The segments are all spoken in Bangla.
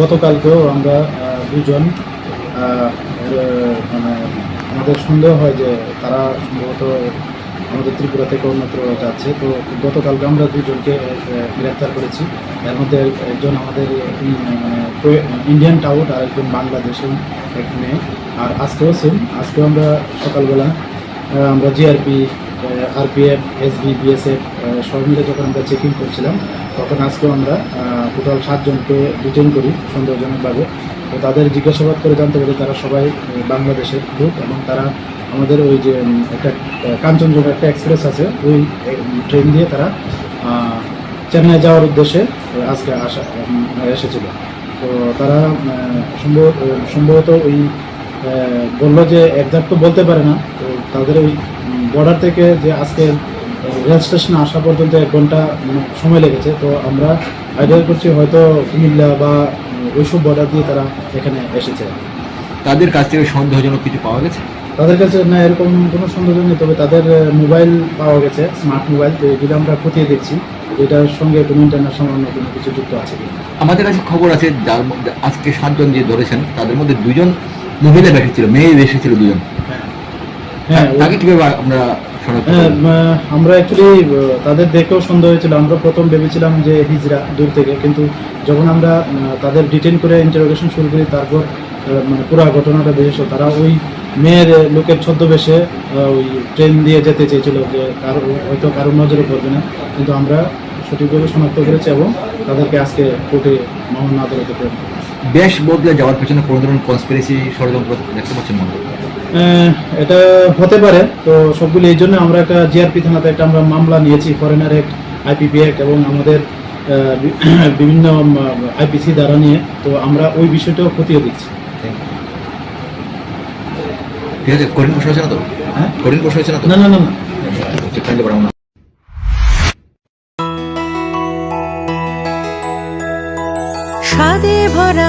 গতকালকেও আমরা দুজন মানে আমাদের সন্দেহ হয় যে তারা সম্ভবত আমাদের ত্রিপুরা থেকে অন্যত্র যাচ্ছে। তো গতকালকে আমরা দুজনকে গ্রেপ্তার করেছি। এর মধ্যে একজন আমাদের মানে ইন্ডিয়ান টাউট আর একজন বাংলাদেশের এক মেয়ে। আর আজকেও সেম আজকেও আমরা সকালবেলা আমরা জিআরপি আরপিএফ এসবি বিএসএফ সব মিলে যখন আমরা চেকিং করছিলাম, তখন আজকেও আমরা টোটাল সাতজনকে ডিটেন করি সন্দেহজনকভাবে। তো তাদের জিজ্ঞাসাবাদ করে জানতে পারি তারা সবাই বাংলাদেশের লোক এবং তারা আমাদের ওই যে একটা কাঞ্চনজঙ্ঘা একটা এক্সপ্রেস আছে, ওই ট্রেন দিয়ে তারা চেন্নাই যাওয়ার উদ্দেশ্যে আজকে আসা এসেছিল। তো তারা সম্ভবত ওই বলল যে একজাক্ট তো বলতে পারে না, তো তাদের ওই বর্ডার থেকে যে আজকে রেল স্টেশনে আসা পর্যন্ত এক ঘণ্টা মানে সময় লেগেছে তো আমরা আইডিয়া করছি হয়তো কুমিল্লা বা ওইসব বর্ডার দিয়ে তারা এখানে এসেছে। তাদের কাছ থেকে সন্দেহজনক কিছু পাওয়া গেছে? তাদের কাছে না এরকম কোনো সন্দেহ নেই তবে তাদের মোবাইল পাওয়া গেছে স্মার্ট মোবাইল তো এগুলো আমরা খতিয়ে দেখছি। এটার সঙ্গে কোনো ইন্টারন্যাশনাল অন্য কোনো কিছু যুক্ত আছে আমাদের কাছে খবর আছে যার মধ্যে আজকে সাতজন যে ধরেছেন তাদের মধ্যে দুজন মহিলা বেসেছিল মেয়ে বেসেছিল দুজন। হ্যাঁ। তাকে কীভাবে আমরা হ্যাঁ, আমরা অ্যাকচুয়ালি তাদের দেখেও সন্দেহ হয়েছিল। আমরা প্রথম ভেবেছিলাম যে হিজরা দূর থেকে। কিন্তু যখন আমরা তাদের ডিটেন করে ইন্টারোগেশন শুরু করি তারপর মানে পুরো ঘটনাটা বেরিয়েছে তারা ওই মেয়ের লোকের ছদ্মবেশে ওই ট্রেন দিয়ে যেতে চেয়েছিল যে কারও হয়তো কারোর নজরে পড়বে না। কিন্তু আমরা সঠিকভাবে শনাক্ত করেছি এবং তাদেরকে আজকে কোর্টে মামলা আদালতে দেশ বদলে যাওয়ার পেছনে কোনো ধরনের কনস্পিরেসি ষড়যন্ত্র দেখতে পাচ্ছেন মনে হয়? এটা হতে পারে। তো সবগুলো এই জন্য আমরা একটা জিআরপি থানাতে একটা আমরা মামলা নিয়েছি ফরেনার অ্যাক্ট আইপিপি অ্যাক্ট এবং আমাদের বিভিন্ন আইপিসি দ্বারা নিয়ে। তো আমরা ওই বিষয়টাও খতিয়ে দিচ্ছি ঠিক আছে কঠিন প্রশ্ন হয়েছে না তো? হ্যাঁ? কঠিন প্রশ্ন হয়েছে না তো? না না না। স্বাদে ভরা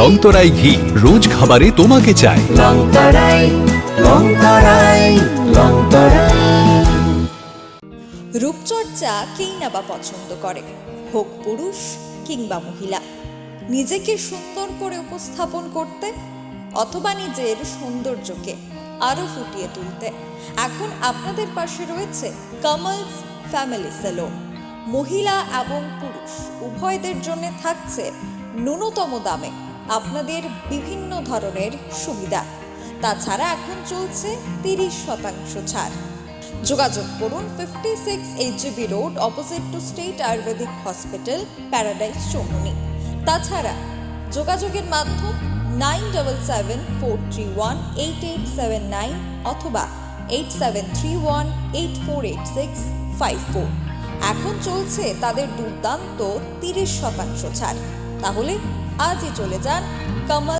লংতরাই ঘি রোজ খাবারে তোমাকে চাই। রূপচর্চা কেই না বা পছন্দ করে হোক পুরুষ কিংবা মহিলা। নিজেকে সুন্দর করে উপস্থাপন করতে অথবা নিজের সৌন্দর্যকে আরও ফুটিয়ে তুলতে। এখন আপনাদের পাশে রয়েছে কামালস ফ্যামিলি সেলুন মহিলা এবং পুরুষ উভয়দের জন্য থাকছে ন্যূনতম দামে আপনাদের বিভিন্ন ধরনের সুবিধা। তাছাড়া এখন চলছে তিরিশ শতাংশ ছাড়। যোগাযোগ করুন fifty six HGB road opposite to state ayurvedic hospital paradise Chowmuni তাছাড়া যোগাযোগের মাধ্যম nine double seven four three one eight eight seven nine অথবা eight seven three one eight four eight six five four এখন চলছে তাদের দুর্দান্ত তিরিশ শতাংশ ছাড়। তাহলে আজই চলে যান কামাল